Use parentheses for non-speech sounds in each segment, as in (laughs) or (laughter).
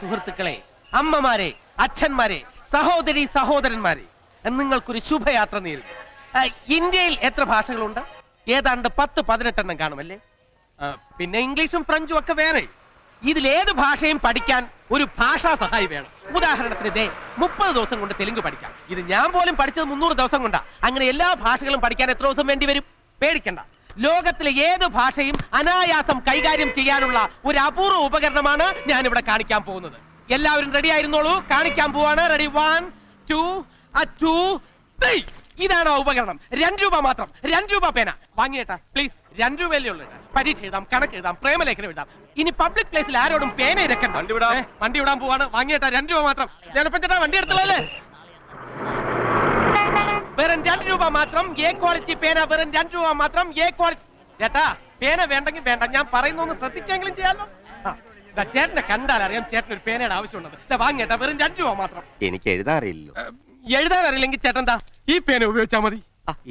സുഹൃത്തുക്കളെ അമ്മമാരെ അച്ഛന്മാരെ സഹോദരി സഹോദരന്മാരെ നിങ്ങൾക്കൊരു ശുഭയാത്ര നേരിടും ഇന്ത്യയിൽ എത്ര ഭാഷകളുണ്ട്? ഏതാണ്ട് പത്ത് പതിനെട്ടെണ്ണം കാണുമല്ലേ? പിന്നെ ഇംഗ്ലീഷും ഫ്രഞ്ചും ഒക്കെ വേറെ. ഇതിലേത് ഭാഷയും പഠിക്കാൻ ഒരു ഭാഷാ സഹായി വേണം. ഉദാഹരണത്തിന് ഇതേ മുപ്പത് ദിവസം കൊണ്ട് തെലുങ്ക് പഠിക്കാം. ഇത് ഞാൻ പോലും പഠിച്ചത് മുന്നൂറ് ദിവസം കൊണ്ടാ. അങ്ങനെ എല്ലാ ഭാഷകളും പഠിക്കാൻ എത്ര ദിവസം വേണ്ടി വരും? പേടിക്കണ്ട. ലോകത്തിലെ ഏത് ഭാഷയും അനായാസം കൈകാര്യം ചെയ്യാനുള്ള ഒരു അപൂർവ ഉപകരണമാണ് ഞാൻ ഇവിടെ കാണിക്കാൻ പോകുന്നത്. എല്ലാവരും റെഡി ആയിരുന്നോളൂ? കാണിക്കാൻ പോവാണ്. Ready one two two three ഇതാണ് ആ ഉപകരണം. രണ്ട് രൂപ മാത്രം. രണ്ട് രൂപ പേന. വാങ്ങിയേട്ടാ. പ്ലീസ് രണ്ട് രൂപയല്ലേ ഉള്ളൂ. പരീക്ഷ എഴുതാം കണക്ക് എഴുതാം പ്രേമലേഖനം എഴുതാം. ഇനി പബ്ലിക് പ്ലേസിൽ ആരോടും പേന ഇതൊക്കെ വണ്ടി വണ്ടി വിടാൻ പോവാണ്. വാങ്ങിയേട്ടാ രണ്ട് രൂപ മാത്രം. ഞാനിപ്പോ ചേട്ടാ വണ്ടി എടുത്തല്ലേ വെറും രണ്ട് രൂപ മാത്രം എ ക്വാളിറ്റി പേന വെറും രണ്ട് രൂപ മാത്രം എ ക്വാളിറ്റി ചേട്ടാ പേന വേണ്ടെങ്കിൽ വേണ്ട ഞാൻ പറയുന്നൊന്ന് ശ്രദ്ധിക്കെങ്കിലും ചെയ്യാമല്ലോ ദാ ചേട്ടനെ കണ്ടാൽ അറിയാം ചേട്ടൻ ഒരു പേനയുടെ ആവശ്യമുള്ളത്. ദാ വാങ്ങിയേട്ടാ വെറും രണ്ട് രൂപ മാത്രം. എനിക്ക് എഴുതാൻ അറിയില്ലല്ലോ. എഴുതാൻ അറിയില്ലെങ്കിൽ ചേട്ടൻ ഈ പേന ഉപയോഗിച്ചാൽ മതി.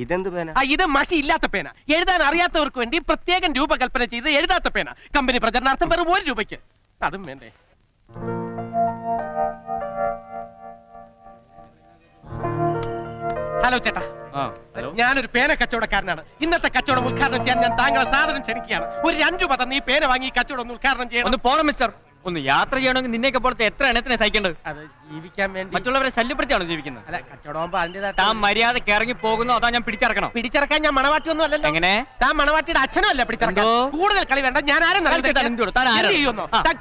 ഇതെന്ത് പേന? ഇത് മഷി ഇല്ലാത്ത പേന. എഴുതാൻ അറിയാത്തവർക്ക് വേണ്ടി പ്രത്യേകം രൂപകൽപ്പന ചെയ്ത് എഴുതാത്ത പേന. കമ്പനി പ്രചരണാർത്ഥം വെറും ഒരു രൂപയ്ക്ക്. അതും വേണ്ടേ? ഹലോ ചേട്ടാ. ഞാനൊരു പേന കച്ചവടക്കാരനാണ്. ഇന്നത്തെ കച്ചവടം ഉദ്ഘാടനം ചെയ്യാൻ ഞാൻ താങ്കളെ സാധനം ക്ഷണിക്കുകയാണ്. ഒരു രണ്ടു പദം നീ പേന വാങ്ങി കച്ചവടം ഒന്ന് ഉദ്ഘാടനം ചെയ്യണം. ഒന്ന് പോണം മിസ്റ്റർ. ഒന്ന് യാത്ര ചെയ്യണമെങ്കിൽ നിന്നെയൊക്കെ പോലത്തെ എത്ര എണ്ണത്തിനെ സഹിക്കേണ്ടത്? അത് ജീവിക്കാൻ വേണ്ടി. മറ്റുള്ളവരെ ശല്യപ്പെടുത്തിയാണോ ജീവിക്കുന്നത്? അല്ല കച്ചവടമാകുമ്പോ അതിന്റേതായിട്ട് താൻ മര്യാദയ്ക്ക് ഇറങ്ങി പോകുന്നു അതാ ഞാൻ പിടിച്ചിറക്കണം? പിടിച്ചിറക്കാൻ ഞാൻ മണവാട്ടി ഒന്നും അല്ലല്ലോ. എങ്ങനെ? താൻ മണവാട്ടിയുടെ അച്ഛനും അല്ല പിടിച്ചിറക്കാൻ കൂടുതൽ കളി വേണ്ട. ഞാൻ ആരും.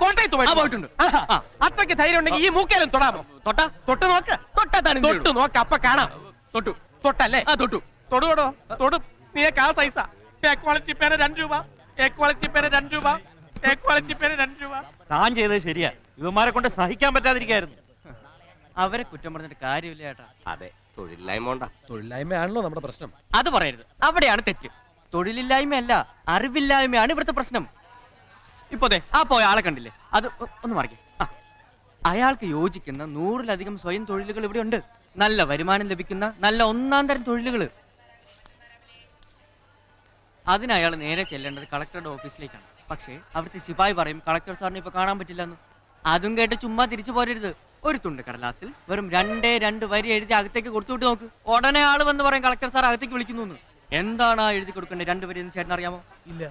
കോട്ടയത്ത് പോയിട്ടുണ്ട്. അത്രയ്ക്ക് ധൈര്യം ഉണ്ടെങ്കിൽ ഈ മൂക്കേലും തൊടാമോ? തൊട്ടാ? തൊട്ട് നോക്ക്. തൊട്ടാ തൊട്ട് നോക്ക്. അപ്പൊ കാണാം. തൊട്ടു. തൊട്ടല്ലേ? ആ തൊട്ടു. തൊടുവടോ? തൊടും. നീ ആ സൈസാ എക്വാളിറ്റി ക്വാളിറ്റി പേന രണ്ട് രൂപ. എ ക്വാളിറ്റി പേന രണ്ട് രൂപ. എ ക്വാളിറ്റി പേന രണ്ട് രൂപ. താൻ ചെയ്തത് ശരിയാ. ഇവന്മാരെ കൊണ്ട് സഹിക്കാൻ പറ്റാതിരിക്കായിരുന്നു. അവരെ കുറ്റം പറഞ്ഞിട്ട് കാര്യമില്ല ചേട്ടാ അതെ തൊഴിലില്ലായ്മ ഉണ്ടാ തൊഴിലില്ലായ്മയാണല്ലോ നമ്മുടെ പ്രശ്നം. അത് പറയരുത്. അവിടെയാണ് തെറ്റ്. തൊഴിലില്ലായ്മയല്ല അറിവില്ലായ്മയാണ് ഇവിടുത്തെ പ്രശ്നം. ഇപ്പൊ ദേ. ആ പോയ ആളെ കണ്ടില്ലേ? അത് ഒ- ഒന്ന് മറിക്കേ. ആ അയാൾക്ക് യോജിക്കുന്ന നൂറിലധികം സ്വയം തൊഴിലുകൾ ഇവിടെ ഉണ്ട്. നല്ല വരുമാനം ലഭിക്കുന്ന നല്ല ഒന്നാം തരം തൊഴിലുകൾ അതിന് അയാൾ നേരെ ചെല്ലേണ്ടത് കളക്ടറുടെ ഓഫീസിലേക്കാണ്. പക്ഷേ അവിടുത്തെ ശിപായി പറയും കളക്ടർ സാറിന് ഇപ്പൊ കാണാൻ പറ്റില്ലെന്ന്. അതും കേട്ട് ചുമ്മാ തിരിച്ചു പോരരുത്. ഒരു തുണ്ട് കടലാസിൽ വെറും രണ്ടേ രണ്ട് വരി എഴുതി അകത്തേക്ക് കൊടുത്തുവിട്ട് നോക്ക്. ഉടനെ ആൾ വന്ന് പറയും കളക്ടർ സാർ അകത്തേക്ക് വിളിക്കുന്നു എന്താണ് ആ എഴുതി കൊടുക്കേണ്ടത് രണ്ട് വരി എന്ന് ചേട്ടൻ അറിയാമോ? ഇല്ല.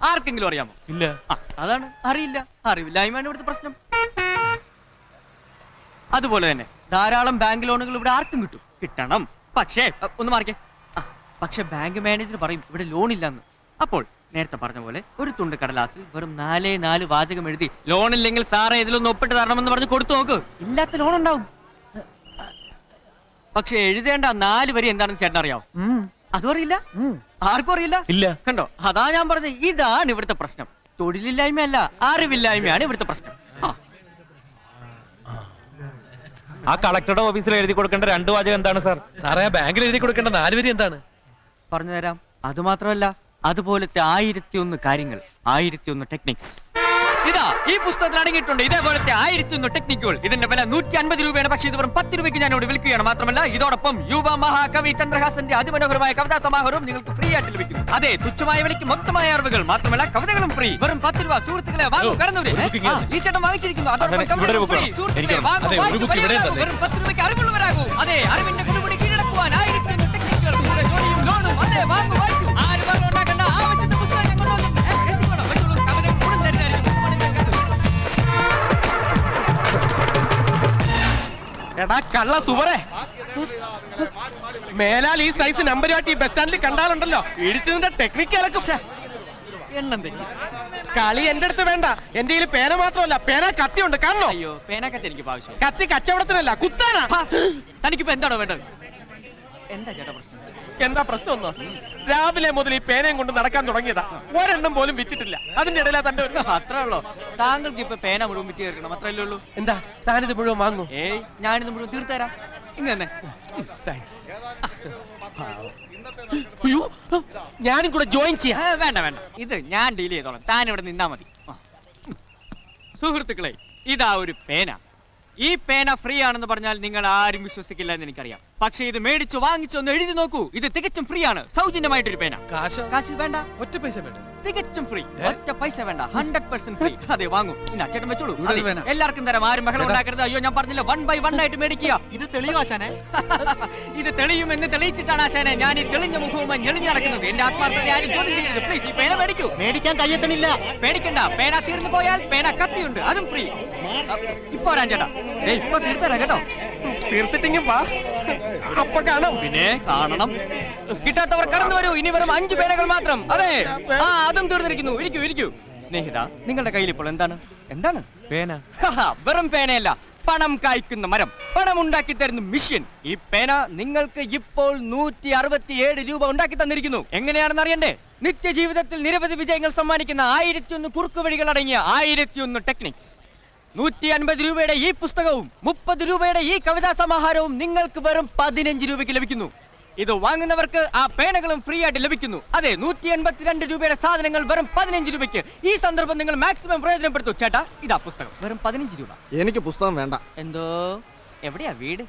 ആർക്കെങ്കിലും അറിയാമോ? ഇല്ല. അതാണ്. അറിയില്ല. അറിവില്ലായ്മയാണ് ഇവിടുത്തെ പ്രശ്നം. അതുപോലെ തന്നെ ധാരാളം ബാങ്ക് ലോണുകൾ ഇവിടെ ആർക്കും കിട്ടും. കിട്ടണം. പക്ഷേ അ, ഒന്ന് മാറിക്കേ. ആ, പക്ഷെ ബാങ്ക് മാനേജർ പറയും ഇവിടെ ലോൺ ഇല്ലെന്ന്. അപ്പോൾ നേരത്തെ പറഞ്ഞ പോലെ ഒരു തുണ്ട് കടലാസിൽ വെറും നാലേ നാല് വാചകം എഴുതി ലോൺ ഇല്ലെങ്കിൽ സാറേ ഇതിലൊന്ന് ഒപ്പിട്ട് തരണമെന്ന് പറഞ്ഞ് കൊടുത്തു നോക്ക്. ഇല്ലാത്ത ലോൺ ഉണ്ടാവും. പക്ഷെ എഴുതേണ്ട നാല് വരി എന്താണെന്ന് ചേട്ടൻ അറിയാവോ? അതും അറിയില്ല? ആർക്കും അറിയില്ല? ഇല്ല. കണ്ടോ? അതാ ഞാൻ പറഞ്ഞത്. ഇതാണ് ഇവിടുത്തെ പ്രശ്നം. തൊഴിലില്ലായ്മയല്ല അറിവില്ലായ്മയാണ് ഇവിടുത്തെ പ്രശ്നം. ആ, കളക്ടറുടെ ഓഫീസിൽ എഴുതി കൊടുക്കേണ്ട രണ്ട് വാചകം എന്താണ് സാർ സാറേ ആ ബാങ്കിൽ എഴുതി കൊടുക്കേണ്ട നാല് വരി എന്താണ്? പറഞ്ഞു തരാം അത് മാത്രമല്ല അതുപോലത്തെ ആയിരത്തി ഒന്ന് കാര്യങ്ങൾ ആയിരത്തി ഒന്ന് ടെക്നിക്സ് ഇതാ ഈ പുസ്തകത്തിൽ അടങ്ങിയിട്ടുണ്ട്. ഇതേപോലത്തെ ആയിരത്തി ഒന്ന് ടെക്നിക്കുകൾ ഇതിന്റെ വില നൂറ്റി അൻപത് രൂപയാണ്. പക്ഷേ ഇത് വെറും പത്ത് രൂപയ്ക്ക് ഞാൻ ഇവിടെ വിൽക്കുകയാണ്. മാത്രമല്ല ഇതോടൊപ്പം യുവ മഹാകവി ചന്ദ്രഹാസന്റെ അതിമനോഹരമായ കവിതാ സമാഹാരവും നിങ്ങൾക്ക് ഫ്രീ ആയിട്ട് ലഭിക്കും. അതെ തുച്ഛമായ വിലയ്ക്ക് മൊത്തമായ അറിവുകൾ. മാത്രമല്ല കവിതകളും ഫ്രീ വെറും പത്ത് രൂപ. സുഹൃത്തുക്കളെ വാങ്ങൂ. ഈ ചേട്ടൻ വാങ്ങിച്ചിരിക്കുന്നു. അതോടൊപ്പം കവിതകളും. സുഹൃത്തുക്കളെ, വാങ്ങൂ. വെറും പത്ത് രൂപയ്ക്ക് അറിവുള്ളവരാകൂ. അതെ അറിവിന്റെ കൊടുപിടി കീഴടക്കുവാൻ ആയിരത്തി ടെക്നിക്കുകൾ ജോലിയും ലോണും അതെ വാങ്ങൂ. എടാ കള്ള സുവറേ മേലാൽ ഈ സൈസ് നമ്പർ കാട്ടി ബസ് സ്റ്റാൻഡിൽ കണ്ടാലുണ്ടല്ലോ. ഇടിച്ചതിന്റെ ടെക്നിക്ക് ഇളക്കും എണ്ണം തെറ്റി. കളി എന്റെ അടുത്ത് വേണ്ട. എന്റെ കയ്യിൽ പേന മാത്രമല്ല പേന കത്തിയുണ്ട്. കാണണോ? അയ്യോ പേന കത്തി എനിക്ക് ആവശ്യം കത്തി കച്ചവടത്തിനല്ല കുത്താനാ. തനിക്കിപ്പോ എന്താണോ വേണ്ടത്? എന്താ ചേട്ടാ പ്രശ്നം? എന്താ രാവിലെ മുതൽ ഈ പേനയും കൊണ്ട് നടക്കാൻ തുടങ്ങിയതാ. ഒരെണ്ണം പോലും വിറ്റിട്ടില്ല. അതിന്റെ ഇടയിലാ തന്റെ ഒരു അത്രേ ഉള്ളോ? താങ്കൾക്ക് ഇപ്പൊ പേന മുഴുവൻ വിറ്റ് തീർക്കണം അത്രയല്ലേ ഉള്ളൂ. എന്താ? താനിത് മുഴുവൻ വാങ്ങും ഏയ് ഞാനിത് മുഴുവൻ തീർത്തരാം ഇങ്ങനെ തന്നെ. അയ്യോ ഞാനും കൂടെ ജോയിൻ ചെയ്യാം. വേണ്ട വേണ്ട. ഇത് ഞാൻ ഡീൽ ചെയ്തോളാം. താൻ ഇവിടെ നിന്നാ മതി. സുഹൃത്തുക്കളെ ഇതാ ഒരു പേന. ഈ പേന ഫ്രീ ആണെന്ന് പറഞ്ഞാൽ നിങ്ങൾ ആരും വിശ്വസിക്കില്ല എന്ന് എനിക്കറിയാം. പക്ഷേ ഇത് മേടിച്ചു വാങ്ങിച്ചു ഒന്ന് എഴുതി നോക്കൂ. ഇത് തികച്ചും ഫ്രീ ആണ്. സൗജന്യമായിട്ടൊരു പേന. കാശ്? കാശ് വേണ്ട. ഒറ്റ പൈസ വേണ്ട. തികച്ചും ഫ്രീ ഒറ്റ പൈസ വേണ്ട. ഹൺഡ്രഡ് പെർസെന്റ് ഫ്രീ അതെ വാങ്ങും. അച്ചേട്ടൻ വെച്ചോളൂ. എല്ലാവർക്കും തരാം. ആരും ബഹളം ഉണ്ടാക്കരുത്. അയ്യോ ഞാൻ പറഞ്ഞില്ല. വൺ ബൈ വൺ ആയിട്ട് മേടിക്കുക. (laughs) ഇത് തെളിയും ആശാനെ? (laughs) ഇത് തെളിയും എന്ന് തെളിയിച്ചിട്ടാണ് ആശാനെ ഞാൻ ഈ തെളിഞ്ഞ മുഖവുമായി ഞെളിഞ്ഞു നടക്കുന്നത്. എന്റെ ആത്മാർത്ഥത ആരും ചോദ്യം ചെയ്യരുത്. പ്ലീസ് ഈ പേന മേടിക്കൂ. മേടിക്കാൻ കയ്യെത്തണില്ല പേടിക്കണ്ട. പേന തീർന്നു പോയാൽ പേന കത്തിയുണ്ട്. അതും ഫ്രീ ഇപ്പൊ വരാൻ ചേട്ടാ. ഇപ്പൊ തീർത്തരാം കേട്ടോ. തീർത്തിട്ടെങ്കിൽ വാ. അപ്പൊ കാണാം. പിന്നെ കാണണം. കിട്ടാത്തവർ കടന്നു വരൂ. ഇനി വെറും അഞ്ചു പേരകൾ മാത്രം. അതെ. ആ അതും തീർന്നിരിക്കുന്നു. ഇരിക്കൂ ഇരിക്കൂ. സ്നേഹിത നിങ്ങളുടെ കയ്യിൽ ഇപ്പോൾ എന്താണ്? എന്താണ്? പേന. വെറും പേനയല്ല. പണം കായ്ക്കുന്ന മരം. പണം ഉണ്ടാക്കി തരുന്ന മിഷ്യൻ. ഈ പേന നിങ്ങൾക്ക് ഇപ്പോൾ നൂറ്റി അറുപത്തിയേഴ് രൂപ ഉണ്ടാക്കി തന്നിരിക്കുന്നു. എങ്ങനെയാണെന്ന് അറിയണ്ടേ? നിത്യജീവിതത്തിൽ നിരവധി വിജയങ്ങൾ സമ്മാനിക്കുന്ന ആയിരത്തി ഒന്ന് കുറുക്കുവഴികൾ അടങ്ങിയ ആയിരത്തി ഒന്ന് ടെക്നിക്സ്. നൂറ്റി അൻപത് രൂപയുടെ ഈ പുസ്തകവും മുപ്പത് രൂപയുടെ ഈ കവിതാ സമാഹാരവും നിങ്ങൾക്ക് വെറും പതിനഞ്ച് രൂപയ്ക്ക് ലഭിക്കുന്നു. ഇത് വാങ്ങുന്നവർക്ക് ആ പേനകളും ഫ്രീ ആയിട്ട് ലഭിക്കുന്നു. അതെ നൂറ്റി എൺപത്തിരണ്ട് രൂപയുടെ സാധനങ്ങൾ വെറും പതിനഞ്ച് രൂപയ്ക്ക്. ഈ സന്ദർഭം നിങ്ങൾ മാക്സിമം പ്രയോജനപ്പെടുത്തു. ചേട്ടാ ഇതാ പുസ്തകം. വെറും പതിനഞ്ച് രൂപ. എനിക്ക് പുസ്തകം വേണ്ട. എന്തോ? എവിടെയാ വീട്?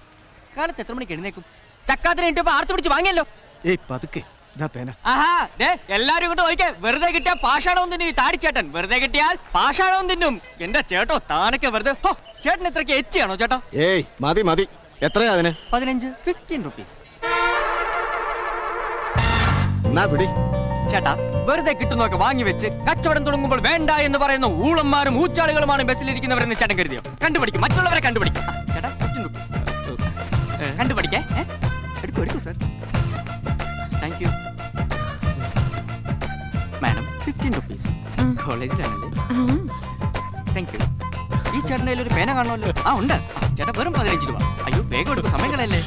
കാലത്ത് എത്ര മണിക്ക് എഴുന്നേക്കും ചക്കാത്തിന് ഇട്ടപ്പോ ആർത്തു പിടിച്ച് വാങ്ങിയല്ലോ. ഏയ് പതുക്കെ. എല്ലാരും ഇങ്ങോട്ട് നോക്കിയേ വെറുതെ കിട്ടിയ പാഷാണവും തിന്നും ഈ താടിച്ചേട്ടൻ. വെറുതെ കിട്ടിയാൽ പാഷാണവും തിന്നും. എന്റെ ചേട്ടോ താനൊക്കെ വെറുതെ ഹോ, ചേട്ടൻ ഇത്രക്ക് എച്ചിയാണോ ചേട്ടാ? ഏയ് മതി മതി. എത്രയാ അതിന്? പതിനഞ്ച് ഫിഫ്റ്റീൻ റുപ്പീസ് ചേട്ടാ വെറുതെ കിട്ടുന്നൊക്കെ വാങ്ങി വെച്ച് കച്ചവടം തുടങ്ങുമ്പോൾ വേണ്ട എന്ന് പറയുന്ന ഊളന്മാരും ഊച്ചാളികളുമാണ് ബസ്സിലിരിക്കുന്നവരെന്ന് ചേട്ടൻ കരുതിയോ? കണ്ടുപിടിക്കും. മറ്റുള്ളവരെ കണ്ടുപിടിക്കും. ചേട്ടാ ഫിഫ്റ്റീൻ റുപ്പീസ് കണ്ടുപിടിക്കേ? എടുക്കൂ എടുക്കൂ sir thank you madam fifteen rupees കോളേജിലാണല്ലേ thank you ഈ ചേട്ടന്റെ ഒരു പേന കാണുമല്ലോ ആ ഉണ്ട്. ചേട്ടാ വെറും പതിനഞ്ച് രൂപ. അയ്യോ വേഗം എടുക്കും സമയങ്ങളല്ലേ?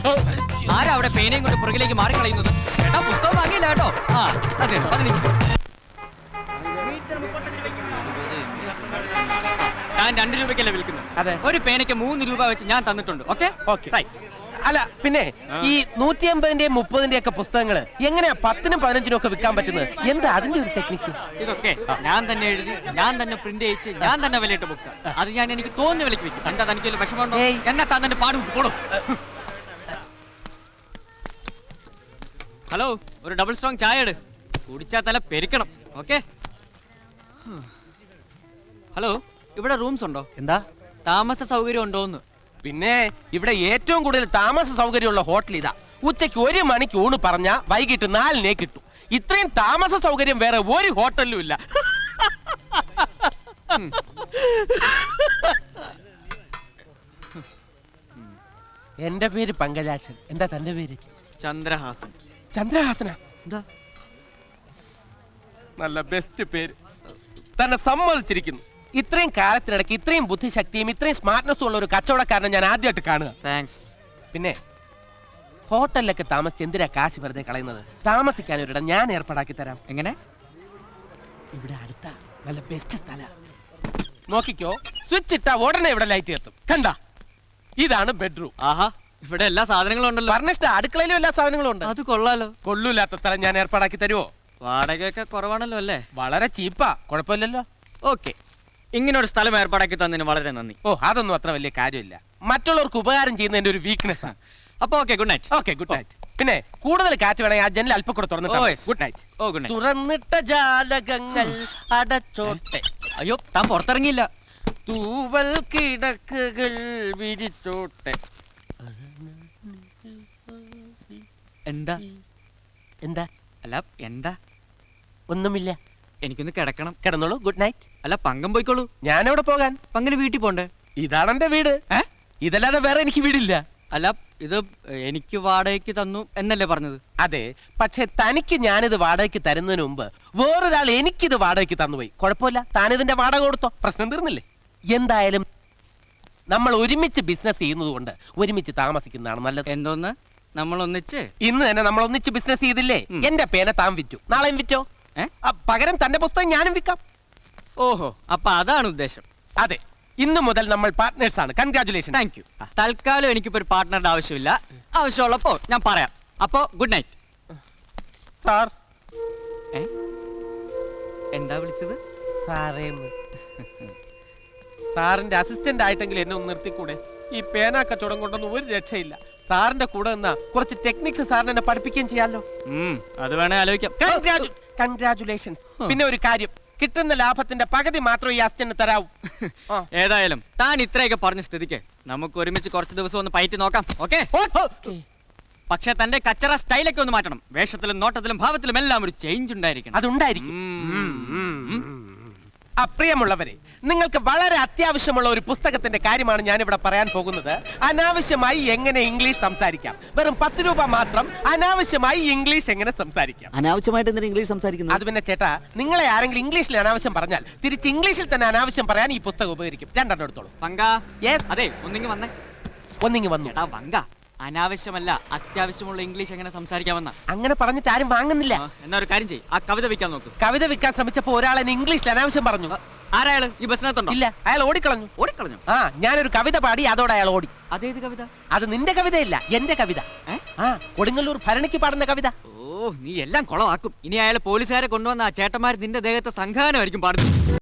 ആരാ അവിടെ പേനയും കൊണ്ട് പുറകിലേക്ക് മാറി കളയുന്നത് ചേട്ടാ പുസ്തകം വാങ്ങിയില്ല കേട്ടോ. ആ അതെ പതിനഞ്ച് രൂപ. ഞാൻ രണ്ട് രൂപയ്ക്കല്ലേ വിൽക്കുന്നത്. അതെ. ഒരു പേനയ്ക്ക് മൂന്ന് രൂപ വെച്ച് ഞാൻ തന്നിട്ടുണ്ട്. ഓക്കെ? ഓക്കെ. അല്ല പിന്നെ ഈ നൂറ്റി അമ്പതിന്റെയും മുപ്പതിന്റെയും ഒക്കെ പുസ്തകങ്ങൾ എങ്ങനെയാ പത്തിനും പതിനഞ്ചിനും ഒക്കെ വിൽക്കാൻ പറ്റുന്നത്? എന്താ അതിന്റെ ഒരു ടെക്നിക്ക് ഇതൊക്കെ ഞാൻ തന്നെ എഴുതി ഞാൻ തന്നെ പ്രിന്റ് അയച്ച് ഞാൻ തന്നെ വിലയിട്ട ബുക്സ് അത് ഞാൻ എനിക്ക് തോന്നിയ വിലക്ക് വിൽക്കും. എന്താ തനിക്ക് വിഷമമുണ്ടോ. എന്നാ താൻ തന്നെ പാടും പോടോ. ഹലോ ഒരു ഡബിൾ സ്ട്രോങ് ചായ എടു കുടിച്ചാ തല പെരുക്കണം ഓക്കെ? ഹലോ ഇവിടെ റൂംസ് ഉണ്ടോ? എന്താ? താമസ സൗകര്യം ഉണ്ടോന്ന്? പിന്നെ ഇവിടെ ഏറ്റവും കൂടുതൽ താമസ സൗകര്യമുള്ള ഹോട്ടൽ ഇതാ. ഉച്ചയ്ക്ക് ഒരു മണിക്ക് ഊണ് പറഞ്ഞ വൈകിട്ട് നാലിനേ കിട്ടും. ഇത്രയും താമസ സൗകര്യം വേറെ ഒരു ഹോട്ടലിലും ഇല്ല. എന്റെ പേര് പങ്കജാക്ഷൻ എന്താ തന്റെ പേര്? ചന്ദ്രഹാസൻ. ചന്ദ്രഹാസന? എന്താ? നല്ല ബെസ്റ്റ് പേര്. തന്നെ സമ്മതിച്ചിരിക്കുന്നു. ഇത്രയും കാലത്തിനിടയ്ക്ക് ഇത്രയും ബുദ്ധിശക്തിയും ഇത്രയും സ്മാർട്ട്നെസ്സും ഉള്ള ഒരു കച്ചവടക്കാരനെ ഞാൻ ആദ്യമായിട്ട് കാണുക. താങ്ക്സ് പിന്നെ ഹോട്ടലിലൊക്കെ താമസിച്ച് എന്തിനാ കാശ് വെറുതെ കളയുന്നത്? താമസിക്കാൻ ഒരിടം ഞാൻ ഏർപ്പാടാക്കി തരാം. എങ്ങനെ? ഇവിടെ അടുത്ത നല്ല ബെസ്റ്റ് സ്ഥല. നോക്കിക്കോ സ്വിച്ച് ഇട്ടാ ഉടനെ ഇവിടെ ലൈറ്റ് എത്തും. കണ്ട? ഇതാണ് ബെഡ്റൂം ആഹാ ഇവിടെ എല്ലാ സാധനങ്ങളും ഉണ്ടല്ലോ. ഫർണിഷ്ഡ് അടുക്കളയിലും എല്ലാ സാധനങ്ങളും ഉണ്ട്. അത് കൊള്ളാലോ. കൊള്ളൂല്ലാത്ത സ്ഥലം ഞാൻ ഏർപ്പാടാക്കി തരുമോ വാടകയൊക്കെ കുറവാണല്ലോ അല്ലേ? വളരെ ചീപ്പാ കുഴപ്പമില്ലല്ലോ. ഓക്കെ ഇങ്ങനെ ഒരു സ്ഥലം ഏർപ്പാടാക്കി തന്നതിന് വളരെ നന്ദി. ഓ അതൊന്നും അത്ര വലിയ കാര്യമില്ല. മറ്റുള്ളവർക്ക് ഉപകാരം ചെയ്യുന്നതിന്റെ ഒരു വീക്ക്നെസ് ആണ് അപ്പൊ okay good night okay good night പിന്നെ കൂടുതൽ കാറ്റ് വേണമെങ്കിൽ ആ ജനൽ അല്പം കൂടെ തുറന്നിട്ട് ഗുഡ് നൈറ്റ് ഓ ഗുഡ് നൈറ്റ് തുറന്നിട്ട ജാലകങ്ങൾ അടച്ചോട്ടെ. അയ്യോ താൻ പുറത്തിറങ്ങിയില്ല. തൂവൽ കിടക്കുകൾ വിരിച്ചോട്ടെ. എന്താ? എന്താ? അല്ല എന്താ? ഒന്നുമില്ല. എനിക്കൊന്ന് കിടക്കണം. കിടന്നോളൂ. ഗുഡ് നൈറ്റ് അല്ല പങ്കം പോയിക്കോളൂ. ഞാൻ എവിടെ പോകാൻ? പങ്ങനെ വീട്ടിൽ പോണ്ടേ? ഇതാണ് എന്റെ വീട്. ഏ? ഇതല്ലാതെ വേറെ എനിക്ക് വീടില്ല. അല്ല ഇത് എനിക്ക് വാടകയ്ക്ക് തന്നു എന്നല്ലേ പറഞ്ഞത്? അതെ പക്ഷെ തനിക്ക് ഞാനിത് വാടകയ്ക്ക് തരുന്നതിന് മുമ്പ് വേറൊരാൾ എനിക്കിത് വാടകയ്ക്ക് തന്നുപോയി കുഴപ്പമില്ല താനിതിന്റെ വാടക കൊടുത്തോ. പ്രശ്നം തീർന്നില്ലേ? എന്തായാലും നമ്മൾ ഒരുമിച്ച് ബിസിനസ് ചെയ്യുന്നത് കൊണ്ട് ഒരുമിച്ച് താമസിക്കുന്നതാണ് നല്ലത്. എന്തോന്ന്? നമ്മൾ ഒന്നിച്ച് ഇന്ന് തന്നെ നമ്മൾ ഒന്നിച്ച് ബിസിനസ് ചെയ്തില്ലേ എന്റെ പേന താൻ വിറ്റു. നാളെയും വിറ്റോ? പകരം തന്റെ പുസ്തകം ഞാനും വിൽക്കാം. ഓഹോ അപ്പൊ അതാണ് ഉദ്ദേശം. അതെ ഇന്ന് മുതൽ നമ്മൾ പാർട്ട്നേഴ്സ് ആണ്. കൺഗ്രാചുലേഷൻ താങ്ക് യു തൽക്കാലം എനിക്കിപ്പോ ഒരു പാർട്ട്ണറുടെ ആവശ്യമില്ല. ആവശ്യമുള്ളപ്പോ ഞാൻ പറയാം. അപ്പോ ഗുഡ് നൈറ്റ് സാർ എന്താ വിളിച്ചത്? സാറേന്ന് സാറിന്റെ അസിസ്റ്റന്റ് ആയിട്ടെങ്കിലും എന്നെ ഒന്ന് നിർത്തിക്കൂടെ? ഈ പേന കച്ചവടം കൊണ്ടൊന്നും ഒരു രക്ഷയില്ല. സാറിന്റെ കൂടെ നിന്നാ കുറച്ച് ടെക്നിക്സ് സാറിന് എന്നെ പഠിപ്പിക്കുകയും ചെയ്യാമല്ലോ അത് വേണേ ആലോചിക്കാം. കൺഗ്രാചുലേഷൻസ് പിന്നെ ഒരു കാര്യം. കിട്ടുന്ന ലാഭത്തിന്റെ പകുതി മാത്രം ഈ അസ്റ്റന് തരാവൂ. ഏതായാലും താൻ ഇത്രയൊക്കെ പറഞ്ഞ സ്ഥിതിക്ക് നമുക്ക് ഒരുമിച്ച് കുറച്ച് ദിവസം ഒന്ന് പയറ്റി നോക്കാം. ഓക്കെ? പക്ഷെ തന്റെ കച്ചറ സ്റ്റൈലൊക്കെ ഒന്ന് മാറ്റണം. വേഷത്തിലും നോട്ടത്തിലും ഭാവത്തിലും എല്ലാം ഒരു ചേഞ്ച് ഉണ്ടായിരിക്കണം. അതുണ്ടായിരിക്കും. അപ്രിയമുള്ളവരെ നിങ്ങൾക്ക് വളരെ അത്യാവശ്യമുള്ള ഒരു പുസ്തകത്തിന്റെ കാര്യമാണ് ഞാൻ ഇവിടെ പറയാൻ പോകുന്നത്. അനാവശ്യമായി എങ്ങനെ ഇംഗ്ലീഷ് സംസാരിക്കാം? വെറും പത്ത് രൂപ മാത്രം അനാവശ്യമായി ഇംഗ്ലീഷ് എങ്ങനെ സംസാരിക്കാം? അനാവശ്യമായിട്ട് എന്തിനാ ഇംഗ്ലീഷ് സംസാരിക്കുന്നത്? അത് പിന്നെ ചേട്ടാ നിങ്ങളെ ആരെങ്കിലും ഇംഗ്ലീഷിൽ അനാവശ്യം പറഞ്ഞാൽ തിരിച്ച് ഇംഗ്ലീഷിൽ തന്നെ അനാവശ്യം പറയാൻ ഈ പുസ്തകം ഉപകരിക്കും. രണ്ടെണ്ണം എടുത്തോളൂ. വങ്ക. യെസ് അതെ ഒന്നിങ്ങി വന്നേ. ഒന്നിങ്ങി വന്നു. വങ്ക. അനാവശ്യമല്ല അത്യാവശ്യമുള്ള ഇംഗ്ലീഷ് എങ്ങനെ സംസാരിക്കാമെന്ന? അങ്ങനെ പറഞ്ഞിട്ട് ആരും വാങ്ങുന്നില്ല. എന്നാ ഒരു കാര്യം ചെയ്യ്. ആ കവിത വിൽക്കാൻ നോക്ക്. കവിത വിൽക്കാൻ ശ്രമിച്ചപ്പോ ഒരാൾ എന്നെ ഇംഗ്ലീഷിൽ അനാവശ്യം പറഞ്ഞു. ആരായാൾ ഈ ബസ്സിനകത്തുണ്ടോ? ഇല്ല അയാൾ ഓടിക്കളഞ്ഞു. ഓടിക്കളഞ്ഞു? ആ ഞാനൊരു കവിത പാടി അതോടെ അയാൾ ഓടി. അതേത് കവിത? അത് നിന്റെ കവിതയില്ല എന്റെ കവിത. ആ കൊടുങ്ങല്ലൂർ ഭരണിക്ക് പാടുന്ന കവിത. ഓ നീ എല്ലാം കുളമാക്കും. ഇനി അയാൾ പോലീസുകാരെ കൊണ്ടുവന്ന ആ ചേട്ടന്മാർ നിന്റെ ദേഹത്തെ സംഘാനമായിരിക്കും പാടുന്നത്.